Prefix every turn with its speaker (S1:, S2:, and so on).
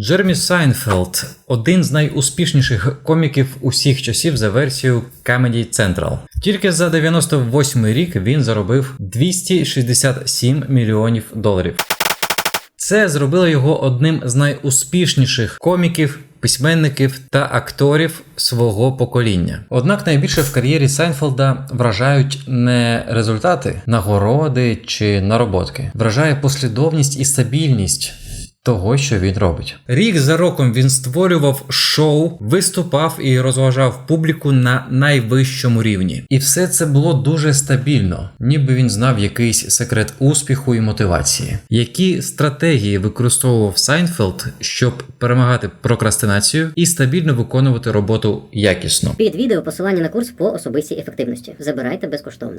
S1: Джермі Сайнфелд один з найуспішніших коміків усіх часів за версією Comedy Central. Тільки за 98 рік він заробив 267 мільйонів доларів. Це зробило його одним з найуспішніших коміків, письменників та акторів свого покоління. Однак найбільше в кар'єрі Сайнфелда вражають не результати, нагороди чи нароботки, вражає послідовність і стабільність. Того, що він робить, рік за роком він створював шоу, виступав і розважав публіку на найвищому рівні. І все це було дуже стабільно, ніби він знав якийсь секрет успіху і мотивації. Які стратегії використовував Сайнфелд, щоб перемагати прокрастинацію і стабільно виконувати роботу якісно?
S2: Під відео посилання на курс по особистій ефективності. Забирайте безкоштовно.